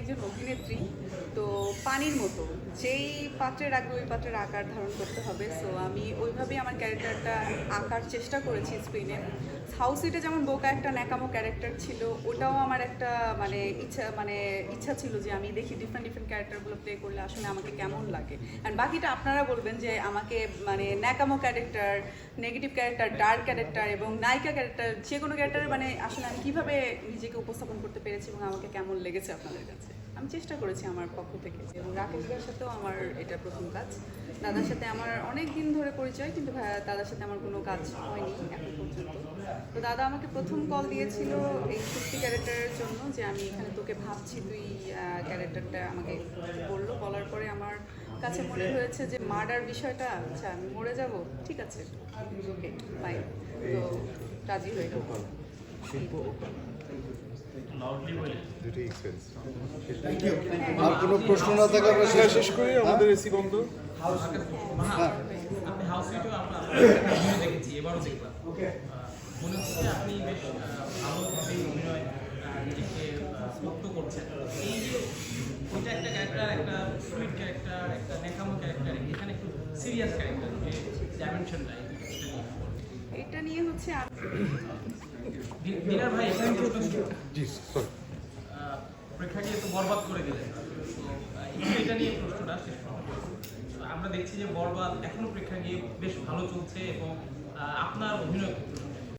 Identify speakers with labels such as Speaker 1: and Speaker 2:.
Speaker 1: একজন অভিনেত্রী, তো পানির মতো। যেই পাত্রে রাখবে ওই পাত্রের আকার ধারণ করতে হবে। সো আমি ওইভাবেই আমার ক্যারেক্টারটা আঁকার চেষ্টা করেছি স্ক্রিনে হাউসিটা যেমন বোকা একটা ন্যাকামো ক্যারেক্টার ছিল, ওটাও আমার একটা মানে ইচ্ছা মানে ইচ্ছা ছিল যে আমি দেখি ডিফারেন্ট ডিফারেন্ট ক্যারেক্টারগুলো প্লে করলে আসলে আমাকে কেমন লাগে। অ্যান্ড বাকিটা আপনারা বলবেন যে আমাকে মানে ন্যাকামো character negative character dark character এবং নায়িকা ক্যারেক্টার, যে কোনো ক্যারেক্টারে মানে আসলে আমি কীভাবে নিজেকে উপস্থাপন করতে পেরেছি এবং আমাকে কেমন লেগেছে আপনাদের কাছে? আমি চেষ্টা করেছি আমার পক্ষ থেকে। এবং রাকেশ ভাইয়ের সাথেও আমার এটা প্রথম কাজ। দাদার সাথে আমার অনেক দিন ধরে পরিচয়, কিন্তু দাদার সাথে আমার কোনো কাজ হয়নি এখন পর্যন্ত। তো দাদা আমাকে প্রথম কল দিয়েছিল এই সত্যি ক্যারেক্টারের জন্য যে আমি এখানে তোকে ভাবছি, তুই ক্যারেক্টারটা আমাকে বলল। বলার পরে আমার কাছে মনে হয়েছে যে মার্ডার বিষয়টা আচ্ছা আমি মরে যাব, ঠিক আছে। ওকে বাই তো রাজি হয়ে গেল
Speaker 2: আর কোনো প্রশ্ন না থাকলে আমরা শেষ
Speaker 3: করি আমাদের এসি বন্ধ।
Speaker 2: হ্যাঁ।
Speaker 4: আপনি হাউস সুইটেও আমরা দেখেছি এবারও দেখলাম। মনে হচ্ছে আপনি বেশ ভালোভাবে অভিনয় নিজেকে মুক্ত করছেন। এই যে ওইটা একটা ক্যারেক্টার একটা সুইট ক্যারেক্টার একটা নেকামো ক্যারেক্টার এখানে একটু সিরিয়াস ক্যারেক্টার যে ডাইমেনশনটা
Speaker 1: এটা নিয়ে হচ্ছে
Speaker 4: ভাই
Speaker 3: জি সরি
Speaker 4: তো বরবাদ করে দিলেন। এটা নিয়ে প্রশ্নটা শেষ আমরা দেখছি যে বরবাদ এখনও প্রেক্ষাগৃহে বেশ ভালো চলছে এবং আপনার অভিনয়